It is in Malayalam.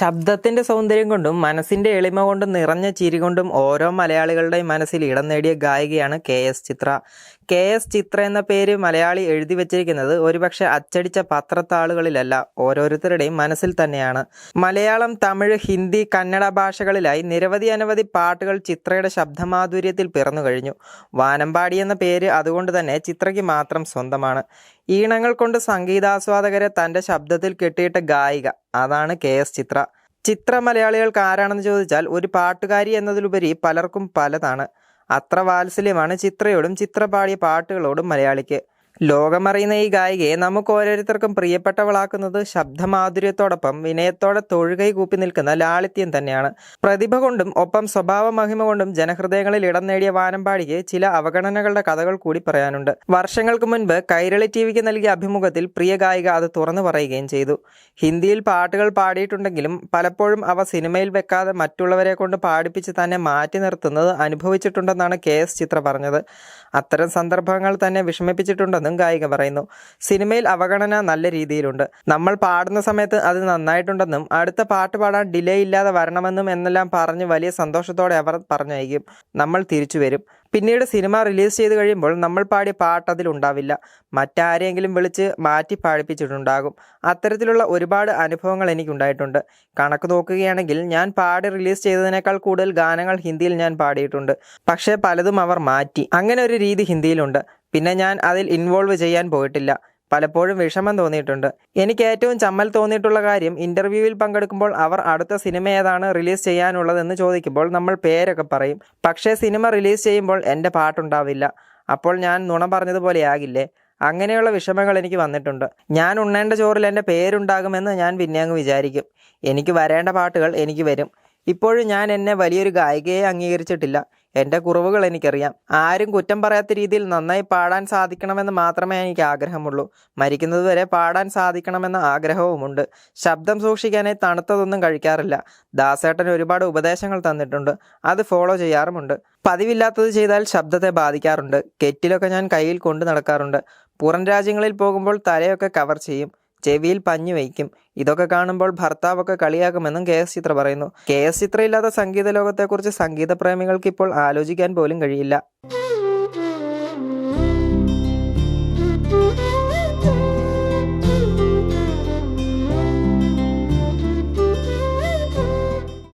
ശബ്ദത്തിന്റെ സൗന്ദര്യം കൊണ്ടും മനസ്സിന്റെ എളിമ കൊണ്ടും നിറഞ്ഞ ചിരി കൊണ്ടും ഓരോ മലയാളികളുടെയും മനസ്സിൽ ഇടം നേടിയ ഗായികയാണ് K S Chithra. K S Chithra എന്ന പേര് മലയാളി എഴുതി വച്ചിരിക്കുന്നത് ഒരുപക്ഷെ അച്ചടിച്ച പത്രത്താളുകളിലല്ല ഓരോരുത്തരുടെയും മനസ്സിൽ തന്നെയാണ്. മലയാളം തമിഴ് ഹിന്ദി കന്നഡ ഭാഷകളിലായി നിരവധി അനവധി പാട്ടുകൾ ചിത്രയുടെ ശബ്ദമാധുര്യത്തിൽ പിറന്നു കഴിഞ്ഞു വാനമ്പാടി എന്ന പേര് അതുകൊണ്ട് തന്നെ ചിത്രയ്ക്ക് മാത്രം സ്വന്തമാണ്. ഈണങ്ങൾ കൊണ്ട് സംഗീതാസ്വാദകരെ തന്റെ ശബ്ദത്തിൽ കെട്ടിയിട്ട ഗായിക. അതാണ് കെ എസ് ചിത്ര. ചിത്ര മലയാളികൾക്ക് ആരാണെന്ന് ചോദിച്ചാൽ ഒരു പാട്ടുകാരി എന്നതിലുപരി പലർക്കും പലതാണ്. അത്ര വാത്സല്യമാണ് ചിത്രയോടും ചിത്ര പാടിയ പാട്ടുകളോടും മലയാളിക്ക്. ലോകമറിയുന്ന ഈ ഗായികയെ നമുക്ക് ഓരോരുത്തർക്കും പ്രിയപ്പെട്ടവളാക്കുന്നത് ശബ്ദമാധുര്യത്തോടൊപ്പം വിനയത്തോടെ തൊഴുകൈ കൂപ്പി നിൽക്കുന്ന ലാളിത്യം തന്നെയാണ്. പ്രതിഭ കൊണ്ടും ഒപ്പം സ്വഭാവ മഹിമ കൊണ്ടും ജനഹൃദയങ്ങളിൽ ഇടം നേടിയ വാനമ്പാടിക്ക് ചില അവഗണനകളുടെ കഥകൾ കൂടി പറയാനുണ്ട്. വർഷങ്ങൾക്ക് മുൻപ് കൈരളി ടി വിക്ക് നൽകിയ അഭിമുഖത്തിൽ പ്രിയ ഗായിക അത് തുറന്നു പറയുകയും ചെയ്തു. ഹിന്ദിയിൽ പാട്ടുകൾ പാടിയിട്ടുണ്ടെങ്കിലും പലപ്പോഴും അവ സിനിമയിൽ വെക്കാതെ മറ്റുള്ളവരെ കൊണ്ട് പാടിപ്പിച്ച് തന്നെ മാറ്റി നിർത്തുന്നത് അനുഭവിച്ചിട്ടുണ്ടെന്നാണ് കെ എസ് ചിത്ര പറഞ്ഞത്. അത്തരം സന്ദർഭങ്ങൾ തന്നെ വിഷമിപ്പിച്ചിട്ടുണ്ടെന്നും ഗായിക പറയുന്നു. സിനിമയിൽ അവഗണന നല്ല രീതിയിലുണ്ട്. നമ്മൾ പാടുന്ന സമയത്ത് അത് നന്നായിട്ടുണ്ടെന്നും അടുത്ത പാട്ട് പാടാൻ ഡിലേ ഇല്ലാതെ വരണമെന്നും എന്നെല്ലാം പറഞ്ഞ് വലിയ സന്തോഷത്തോടെ അവർ പറഞ്ഞയക്കും. നമ്മൾ തിരിച്ചു വരും. പിന്നീട് സിനിമ റിലീസ് ചെയ്ത് കഴിയുമ്പോൾ നമ്മൾ പാടിയ പാട്ട് അതിലുണ്ടാവില്ല മറ്റാരെങ്കിലും വിളിച്ച് മാറ്റി പാടിപ്പിച്ചിട്ടുണ്ടാകും. അത്തരത്തിലുള്ള ഒരുപാട് അനുഭവങ്ങൾ എനിക്കുണ്ടായിട്ടുണ്ട്. കണക്ക് നോക്കുകയാണെങ്കിൽ ഞാൻ പാടി റിലീസ് ചെയ്തതിനേക്കാൾ കൂടുതൽ ഗാനങ്ങൾ ഹിന്ദിയിൽ ഞാൻ പാടിയിട്ടുണ്ട്. പക്ഷേ പലതും അവർ മാറ്റി. അങ്ങനെ ഒരു രീതി ഹിന്ദിയിലുണ്ട്. പിന്നെ ഞാൻ അതിൽ ഇൻവോൾവ് ചെയ്യാൻ പോയിട്ടില്ല. പലപ്പോഴും വിഷമം തോന്നിയിട്ടുണ്ട്. എനിക്ക് ഏറ്റവും ചമ്മൽ തോന്നിയിട്ടുള്ള കാര്യം ഇന്റർവ്യൂവിൽ പങ്കെടുക്കുമ്പോൾ അവർ അടുത്ത സിനിമ ഏതാണ് റിലീസ് ചെയ്യാനുള്ളതെന്ന് ചോദിക്കുമ്പോൾ നമ്മൾ പേരൊക്കെ പറയും. പക്ഷേ സിനിമ റിലീസ് ചെയ്യുമ്പോൾ എന്റെ പാട്ടുണ്ടാവില്ല. അപ്പോൾ ഞാൻ നുണ പറഞ്ഞതുപോലെയാകില്ലേ അങ്ങനെയുള്ള വിഷമങ്ങൾ എനിക്ക് വന്നിട്ടുണ്ട്. ഞാൻ ഉണ്ണേണ്ട ചോറിൽ എന്റെ പേരുണ്ടാകുമെന്ന് ഞാൻ പിന്നെ അങ്ങ് വിചാരിക്കും. എനിക്ക് വരേണ്ട പാട്ടുകൾ എനിക്ക് വരും. ഇപ്പോഴും ഞാൻ എന്നെ വലിയൊരു ഗായികയെ അംഗീകരിച്ചിട്ടില്ല. എന്റെ കുറവുകൾ എനിക്കറിയാം. ആരും കുറ്റം പറയാത്ത രീതിയിൽ നന്നായി പാടാൻ സാധിക്കണമെന്ന് മാത്രമേ എനിക്ക് ആഗ്രഹമുള്ളൂ. മരിക്കുന്നതുവരെ പാടാൻ സാധിക്കണമെന്ന ആഗ്രഹവുമുണ്ട്. ശബ്ദം സൂക്ഷിക്കാനായി തണുത്തതൊന്നും കഴിക്കാറില്ല. ദാസേട്ടൻ ഒരുപാട് ഉപദേശങ്ങൾ തന്നിട്ടുണ്ട്. അത് ഫോളോ ചെയ്യാറുമുണ്ട്. പതിവില്ലാത്തത് ചെയ്താൽ ശബ്ദത്തെ ബാധിക്കാറുണ്ട്. കെറ്റിലൊക്കെ ഞാൻ കയ്യിൽ കൊണ്ടു നടക്കാറുണ്ട്. പുറം രാജ്യങ്ങളിൽ പോകുമ്പോൾ തലയൊക്കെ കവർ ചെയ്യും. ചെവിയിൽ പഞ്ഞു വയ്ക്കും. ഇതൊക്കെ കാണുമ്പോൾ ഭർത്താവൊക്കെ കളിയാക്കുമെന്നും കെ എസ് ചിത്ര പറയുന്നു. കെ എസ് ചിത്ര ഇല്ലാത്ത സംഗീത ലോകത്തെക്കുറിച്ച് സംഗീത പ്രേമികൾക്ക് ഇപ്പോൾ ആലോചിക്കാൻ പോലും കഴിയില്ല.